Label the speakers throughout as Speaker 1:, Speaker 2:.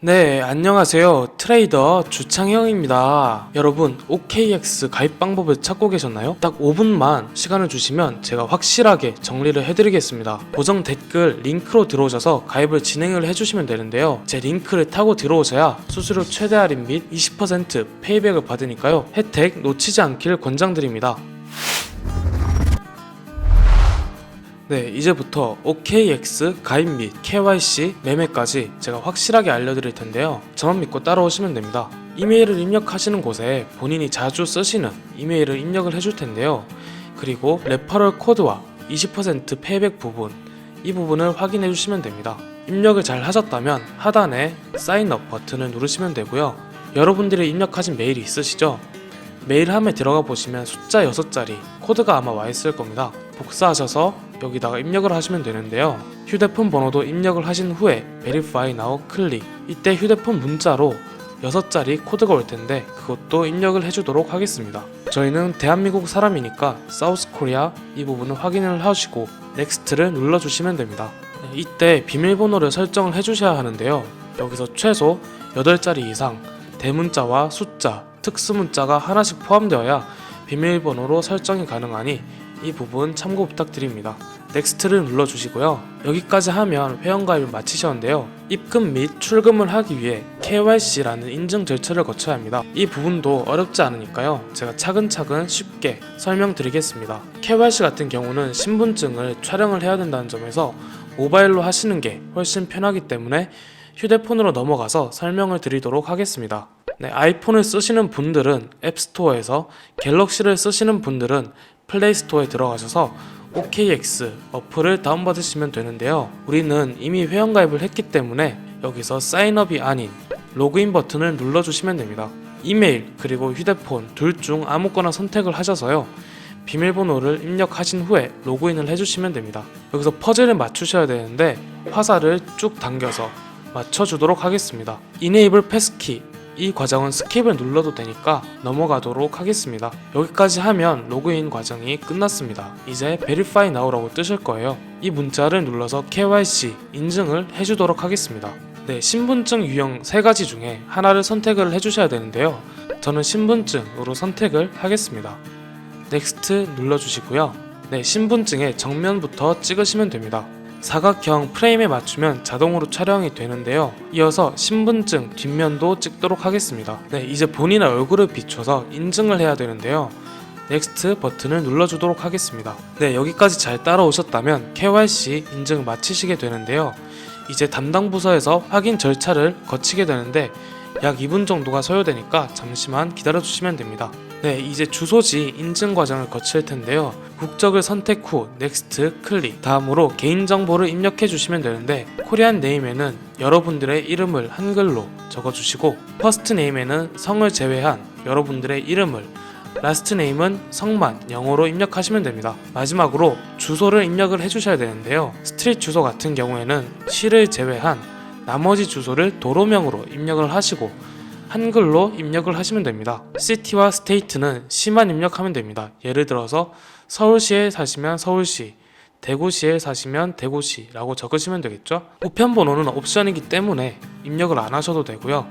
Speaker 1: 네, 안녕하세요. 트레이더 주창형입니다. 여러분, OKX 가입 방법을 찾고 계셨나요? 딱 5분만 시간을 주시면 제가 확실하게 정리를 해드리겠습니다. 고정 댓글 링크로 들어오셔서 가입을 진행을 해주시면 되는데요. 제 링크를 타고 들어오셔야 수수료 최대 할인 및 20% 페이백을 받으니까요. 혜택 놓치지 않기를 권장드립니다. 네, 이제부터 OKX 가입 및 KYC 매매까지 제가 확실하게 알려드릴 텐데요. 저만 믿고 따라오시면 됩니다. 이메일을 입력하시는 곳에 본인이 자주 쓰시는 이메일을 입력을 해줄 텐데요. 그리고 레퍼럴 코드와 20% 페이백 부분, 이 부분을 확인해 주시면 됩니다. 입력을 잘 하셨다면 하단에 사인업 버튼을 누르시면 되고요. 여러분들이 입력하신 메일이 있으시죠? 메일함에 들어가 보시면 숫자 6자리 코드가 아마 와 있을 겁니다. 복사하셔서 여기다가 입력을 하시면 되는데요. 휴대폰 번호도 입력을 하신 후에 Verify Now 클릭. 이때 휴대폰 문자로 6자리 코드가 올 텐데 그것도 입력을 해주도록 하겠습니다. 저희는 대한민국 사람이니까 사우스 코리아 이 부분을 확인을 하시고 넥스트를 눌러주시면 됩니다. 네, 이때 비밀번호를 설정을 해주셔야 하는데요. 여기서 최소 8자리 이상 대문자와 숫자, 특수문자가 하나씩 포함되어야 비밀번호로 설정이 가능하니 이 부분 참고 부탁드립니다. 넥스트를 눌러주시고요. 여기까지 하면 회원가입을 마치셨는데요. 입금 및 출금을 하기 위해 KYC라는 인증 절차를 거쳐야 합니다. 이 부분도 어렵지 않으니까요. 제가 차근차근 쉽게 설명드리겠습니다. KYC 같은 경우는 신분증을 촬영을 해야 된다는 점에서 모바일로 하시는 게 훨씬 편하기 때문에 휴대폰으로 넘어가서 설명을 드리도록 하겠습니다. 네, 아이폰을 쓰시는 분들은 앱스토어에서 갤럭시를 쓰시는 분들은 플레이스토어에 들어가셔서 OKX 어플을 다운받으시면 되는데요. 우리는 이미 회원가입을 했기 때문에 여기서 사인업이 아닌 로그인 버튼을 눌러주시면 됩니다. 이메일 그리고 휴대폰 둘 중 아무거나 선택을 하셔서요. 비밀번호를 입력하신 후에 로그인을 해주시면 됩니다. 여기서 퍼즐을 맞추셔야 되는데 화살을 쭉 당겨서 맞춰주도록 하겠습니다. Enable Passkey 이 과정은 스킵을 눌러도 되니까 넘어가도록 하겠습니다. 여기까지 하면 로그인 과정이 끝났습니다. 이제 Verify Now라고 뜨실 거예요. 이 문자를 눌러서 KYC 인증을 해주도록 하겠습니다. 네, 신분증 유형 세 가지 중에 하나를 선택을 해주셔야 되는데요. 저는 신분증으로 선택을 하겠습니다. 넥스트 눌러주시고요. 네, 신분증의 정면부터 찍으시면 됩니다. 사각형 프레임에 맞추면 자동으로 촬영이 되는데요. 이어서 신분증 뒷면도 찍도록 하겠습니다. 네, 이제 본인의 얼굴을 비춰서 인증을 해야 되는데요. 넥스트 버튼을 눌러주도록 하겠습니다. 네, 여기까지 잘 따라오셨다면 KYC 인증 마치시게 되는데요. 이제 담당 부서에서 확인 절차를 거치게 되는데 약 2분 정도가 소요되니까 잠시만 기다려 주시면 됩니다. 네, 이제 주소지 인증 과정을 거칠 텐데요. 국적을 선택 후 넥스트 클릭. 다음으로 개인 정보를 입력해 주시면 되는데 코리안 네임에는 여러분들의 이름을 한글로 적어 주시고 퍼스트 네임에는 성을 제외한 여러분들의 이름을 라스트 네임은 성만 영어로 입력하시면 됩니다. 마지막으로 주소를 입력을 해주셔야 되는데요. 스트릿 주소 같은 경우에는 시를 제외한 나머지 주소를 도로명으로 입력을 하시고 한글로 입력을 하시면 됩니다. 시티와 스테이트는 시만 입력하면 됩니다. 예를 들어서 서울시에 사시면 서울시, 대구시에 사시면 대구시라고 적으시면 되겠죠? 우편 번호는 옵션이기 때문에 입력을 안 하셔도 되고요.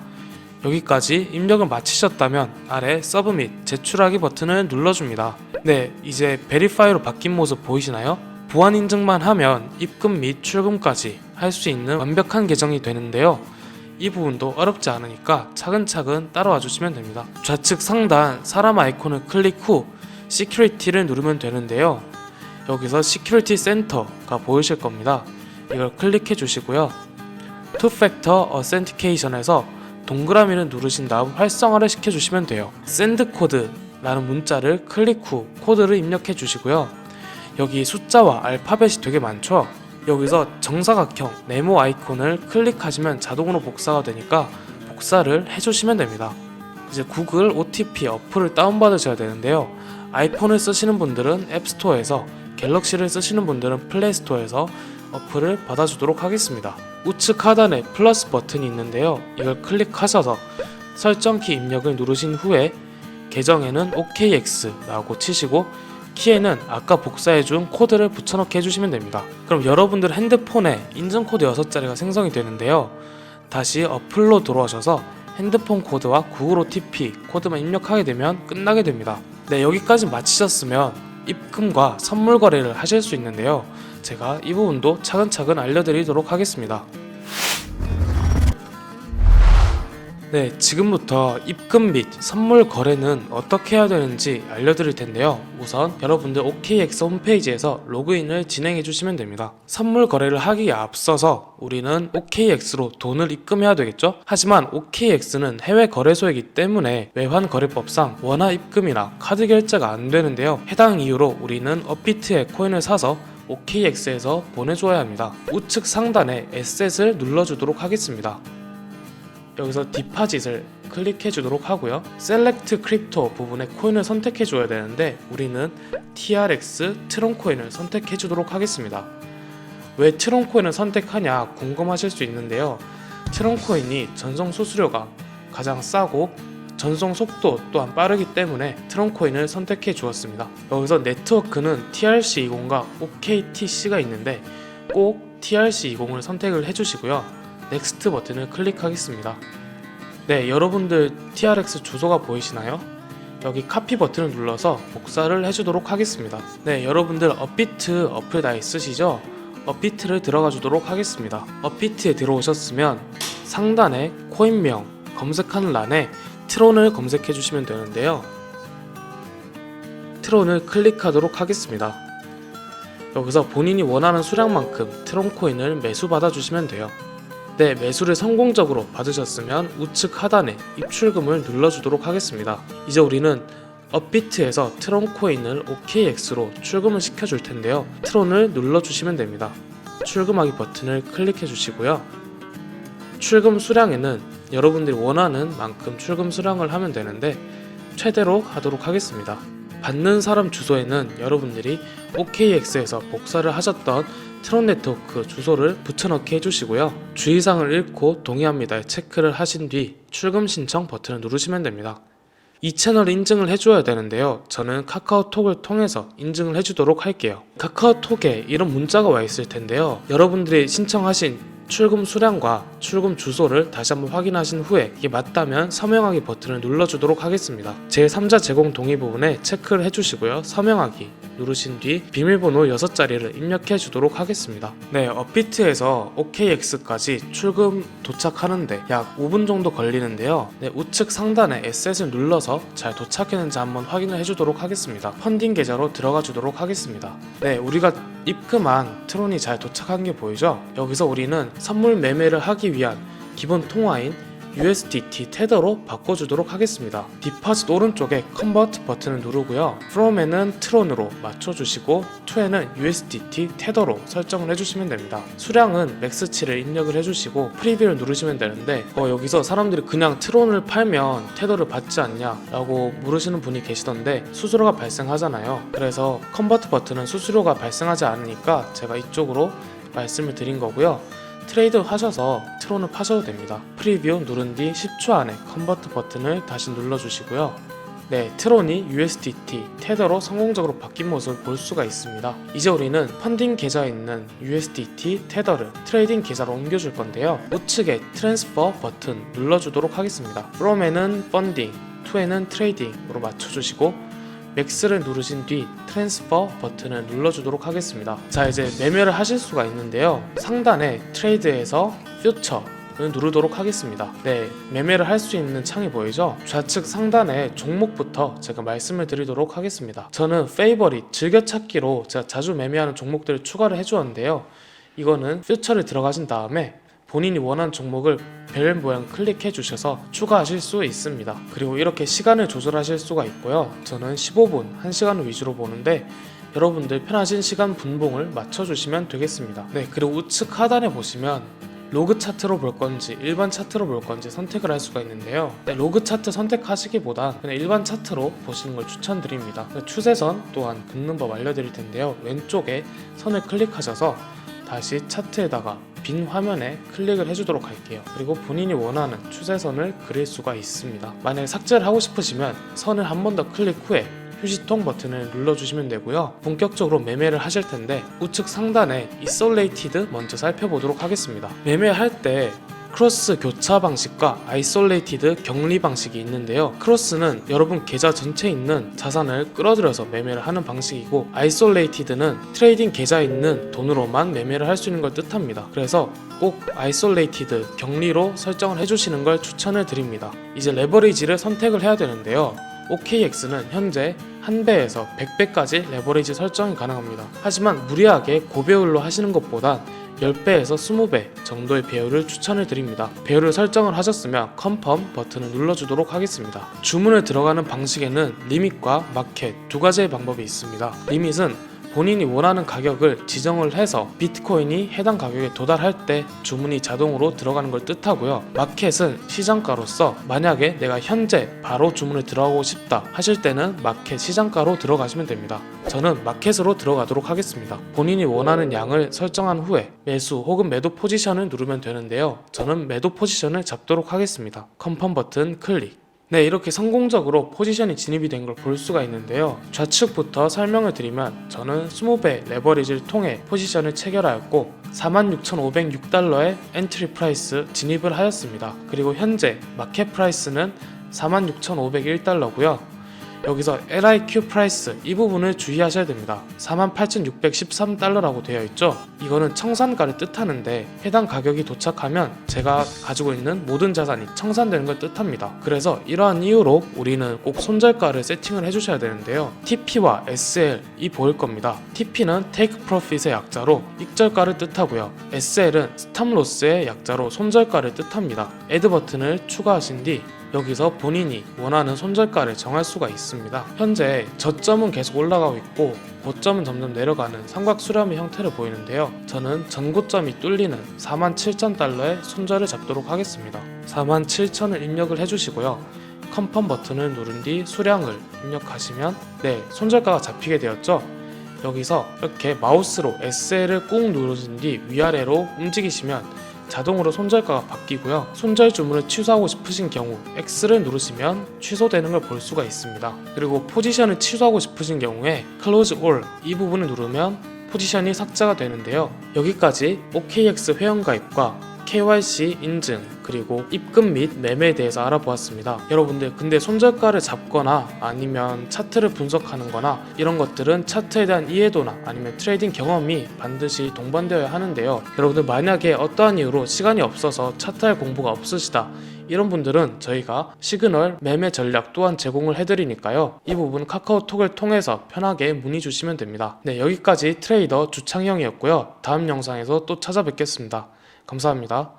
Speaker 1: 여기까지 입력을 마치셨다면 아래 서브밋 제출하기 버튼을 눌러줍니다. 네, 이제 베리파이로 바뀐 모습 보이시나요? 보안 인증만 하면 입금 및 출금까지 할 수 있는 완벽한 계정이 되는데요. 이 부분도 어렵지 않으니까 차근차근 따라와 주시면 됩니다. 좌측 상단 사람 아이콘을 클릭 후 시큐리티를 누르면 되는데요. 여기서 시큐리티 센터가 보이실 겁니다. 이걸 클릭해 주시고요. 투 팩터 어센티케이션에서 동그라미를 누르신 다음 활성화를 시켜 주시면 돼요. 샌드 코드라는 문자를 클릭 후 코드를 입력해 주시고요. 여기 숫자와 알파벳이 되게 많죠? 여기서 정사각형 네모 아이콘을 클릭하시면 자동으로 복사가 되니까 복사를 해주시면 됩니다. 이제 구글 OTP 어플을 다운받으셔야 되는데요. 아이폰을 쓰시는 분들은 앱스토어에서 갤럭시를 쓰시는 분들은 플레이스토어에서 어플을 받아주도록 하겠습니다. 우측 하단에 플러스 버튼이 있는데요. 이걸 클릭하셔서 설정키 입력을 누르신 후에 계정에는 OKX라고 치시고 키에는 아까 복사해준 코드를 붙여넣기 해주시면 됩니다. 그럼 여러분들 핸드폰에 인증코드 6자리가 생성이 되는데요. 다시 어플로 들어오셔서 핸드폰 코드와 구글 OTP 코드만 입력하게 되면 끝나게 됩니다. 네, 여기까지 마치셨으면 입금과 선물 거래를 하실 수 있는데요. 제가 이 부분도 차근차근 알려드리도록 하겠습니다. 네, 지금부터 입금 및 선물 거래는 어떻게 해야 되는지 알려드릴 텐데요. 우선 여러분들 OKX 홈페이지에서 로그인을 진행해 주시면 됩니다. 선물 거래를 하기에 앞서서 우리는 OKX로 돈을 입금해야 되겠죠? 하지만 OKX는 해외 거래소이기 때문에 외환 거래법상 원화 입금이나 카드 결제가 안 되는데요. 해당 이유로 우리는 업비트에 코인을 사서 OKX에서 보내줘야 합니다. 우측 상단에 에셋을 눌러주도록 하겠습니다. 여기서 디파짓을 클릭해 주도록 하고요. 셀렉트 크립토 부분에 코인을 선택해 줘야 되는데 우리는 TRX 트론 코인을 선택해 주도록 하겠습니다. 왜 트론 코인을 선택하냐 궁금하실 수 있는데요. 트론 코인이 전송 수수료가 가장 싸고 전송 속도 또한 빠르기 때문에 트론 코인을 선택해 주었습니다. 여기서 네트워크는 TRC20과 OKTC가 있는데 꼭 TRC20을 선택을 해 주시고요. 넥스트 버튼을 클릭하겠습니다. 네, 여러분들 TRX 주소가 보이시나요? 여기 카피 버튼을 눌러서 복사를 해주도록 하겠습니다. 네, 여러분들 업비트 어플 다 있으시죠? 업비트를 들어가 주도록 하겠습니다. 업비트에 들어오셨으면 상단에 코인명 검색하는 란에 트론을 검색해 주시면 되는데요. 트론을 클릭하도록 하겠습니다. 여기서 본인이 원하는 수량만큼 트론 코인을 매수 받아 주시면 돼요. 네, 매수를 성공적으로 받으셨으면 우측 하단에 입출금을 눌러주도록 하겠습니다. 이제 우리는 업비트에서 트론 코인을 OKX로 출금을 시켜줄 텐데요. 트론을 눌러주시면 됩니다. 출금하기 버튼을 클릭해 주시고요. 출금 수량에는 여러분들이 원하는 만큼 출금 수량을 하면 되는데 최대로 하도록 하겠습니다. 받는 사람 주소에는 여러분들이 OKX에서 복사를 하셨던 트론 네트워크 주소를 붙여넣기 해주시고요. 주의사항을 읽고 동의합니다에 체크를 하신 뒤 출금 신청 버튼을 누르시면 됩니다. 이 채널 인증을 해줘야 되는데요. 저는 카카오톡을 통해서 인증을 해주도록 할게요. 카카오톡에 이런 문자가 와 있을 텐데요. 여러분들이 신청하신 출금 수량과 출금 주소를 다시 한번 확인하신 후에 이게 맞다면 서명하기 버튼을 눌러주도록 하겠습니다. 제3자 제공 동의 부분에 체크를 해주시고요. 서명하기 누르신 뒤 비밀번호 6자리를 입력해 주도록 하겠습니다. 네, 업비트에서 OKX까지 출금 도착하는데 약 5분 정도 걸리는데요. 네, 우측 상단에 에셋을 눌러서 잘 도착했는지 한번 확인을 해주도록 하겠습니다. 펀딩 계좌로 들어가 주도록 하겠습니다. 네, 우리가 입금한 트론이 잘 도착한 게 보이죠? 여기서 우리는 선물 매매를 하기 위한 기본 통화인 USDT 테더로 바꿔주도록 하겠습니다. 디파짓 오른쪽에 컨버트 버튼을 누르고요. from에는 트론으로 맞춰주시고 to에는 USDT 테더로 설정을 해주시면 됩니다. 수량은 맥스치를 입력을 해주시고 프리뷰를 누르시면 되는데 어, 여기서 사람들이 그냥 트론을 팔면 테더를 받지 않냐 라고 물으시는 분이 계시던데 수수료가 발생하잖아요. 그래서 컨버트 버튼은 수수료가 발생하지 않으니까 제가 이쪽으로 말씀을 드린 거고요. 트레이드 하셔서 트론을 파셔도 됩니다. 프리뷰 누른 뒤 10초 안에 컨버트 버튼을 다시 눌러주시고요. 네, 트론이 USDT 테더로 성공적으로 바뀐 모습을 볼 수가 있습니다. 이제 우리는 펀딩 계좌에 있는 USDT 테더를 트레이딩 계좌로 옮겨줄 건데요. 우측에 트랜스퍼 버튼 눌러주도록 하겠습니다. from에는 펀딩, to에는 트레이딩으로 맞춰주시고 맥스를 누르신 뒤 트랜스퍼 버튼을 눌러주도록 하겠습니다. 자 이제 매매를 하실 수가 있는데요. 상단에 트레이드에서 퓨처를 누르도록 하겠습니다. 네, 매매를 할 수 있는 창이 보이죠? 좌측 상단에 종목부터 제가 말씀을 드리도록 하겠습니다. 저는 페이버릿 즐겨찾기로 제가 자주 매매하는 종목들을 추가를 해주었는데요. 이거는 퓨처를 들어가신 다음에 본인이 원하는 종목을 별 모양 클릭해 주셔서 추가하실 수 있습니다. 그리고 이렇게 시간을 조절하실 수가 있고요. 저는 15분, 1시간을 위주로 보는데 여러분들 편하신 시간 분봉을 맞춰주시면 되겠습니다. 네, 그리고 우측 하단에 보시면 로그 차트로 볼 건지 일반 차트로 볼 건지 선택을 할 수가 있는데요. 네, 로그 차트 선택하시기보다 그냥 일반 차트로 보시는 걸 추천드립니다. 네, 추세선 또한 긋는 법 알려드릴 텐데요. 왼쪽에 선을 클릭하셔서 다시 차트에다가 빈 화면에 클릭을 해주도록 할게요. 그리고 본인이 원하는 추세선을 그릴 수가 있습니다. 만약에 삭제를 하고 싶으시면 선을 한 번 더 클릭 후에 휴지통 버튼을 눌러주시면 되고요. 본격적으로 매매를 하실 텐데 우측 상단에 Isolated 먼저 살펴보도록 하겠습니다. 매매할 때 크로스 교차 방식과 아이솔레이티드 격리 방식이 있는데요. 크로스는 여러분 계좌 전체에 있는 자산을 끌어들여서 매매를 하는 방식이고 아이솔레이티드는 트레이딩 계좌에 있는 돈으로만 매매를 할 수 있는 걸 뜻합니다. 그래서 꼭 아이솔레이티드 격리로 설정을 해주시는 걸 추천을 드립니다. 이제 레버리지를 선택을 해야 되는데요. OKX는 현재 1배에서 100배까지 레버리지 설정이 가능합니다. 하지만 무리하게 고배율로 하시는 것보단 10배에서 20배 정도의 배율을 추천을 드립니다. 배율을 설정을 하셨으면 컨펌 버튼을 눌러주도록 하겠습니다. 주문을 들어가는 방식에는 리밋과 마켓 두 가지의 방법이 있습니다. 리밋은 본인이 원하는 가격을 지정을 해서 비트코인이 해당 가격에 도달할 때 주문이 자동으로 들어가는 걸 뜻하고요. 마켓은 시장가로서 만약에 내가 현재 바로 주문을 들어가고 싶다 하실 때는 마켓 시장가로 들어가시면 됩니다. 저는 마켓으로 들어가도록 하겠습니다. 본인이 원하는 양을 설정한 후에 매수 혹은 매도 포지션을 누르면 되는데요. 저는 매도 포지션을 잡도록 하겠습니다. 컨펌 버튼 클릭. 네, 이렇게 성공적으로 포지션이 진입이 된 걸 볼 수가 있는데요. 좌측부터 설명을 드리면 저는 20배 레버리지를 통해 포지션을 체결하였고 46,506달러의 엔트리 프라이스 진입을 하였습니다. 그리고 현재 마켓 프라이스는 46,501달러고요. 여기서 LIQ 프라이스 이 부분을 주의하셔야 됩니다. 48,613달러라고 되어 있죠. 이거는 청산가를 뜻하는데 해당 가격이 도착하면 제가 가지고 있는 모든 자산이 청산되는 걸 뜻합니다. 그래서 이러한 이유로 우리는 꼭 손절가를 세팅을 해주셔야 되는데요. TP와 SL이 보일 겁니다. TP는 Take Profit의 약자로 익절가를 뜻하고요. SL은 Loss의 약자로 손절가를 뜻합니다. Add 버튼을 추가하신 뒤 여기서 본인이 원하는 손절가를 정할 수가 있습니다. 현재 저점은 계속 올라가고 있고 고점은 점점 내려가는 삼각 수렴의 형태를 보이는데요. 저는 전고점이 뚫리는 47,000달러의 손절을 잡도록 하겠습니다. 47,000을 입력을 해주시고요. 컨펌 버튼을 누른 뒤 수량을 입력하시면 네 손절가가 잡히게 되었죠. 여기서 이렇게 마우스로 SL을 꾹 누르신 뒤 위아래로 움직이시면 자동으로 손절가가 바뀌고요. 손절 주문을 취소하고 싶으신 경우 X를 누르시면 취소되는 걸 볼 수가 있습니다. 그리고 포지션을 취소하고 싶으신 경우에 Close All 이 부분을 누르면 포지션이 삭제가 되는데요. 여기까지 OKX 회원가입과 KYC 인증 그리고 입금 및 매매에 대해서 알아보았습니다. 여러분들 근데 손절가를 잡거나 아니면 차트를 분석하는 거나 이런 것들은 차트에 대한 이해도나 아니면 트레이딩 경험이 반드시 동반되어야 하는데요. 여러분들 만약에 어떠한 이유로 시간이 없어서 차트할 공부가 없으시다 이런 분들은 저희가 시그널 매매 전략 또한 제공을 해드리니까요. 이 부분 카카오톡을 통해서 편하게 문의 주시면 됩니다. 네, 여기까지 트레이더 주창영이었고요. 다음 영상에서 또 찾아뵙겠습니다. 감사합니다.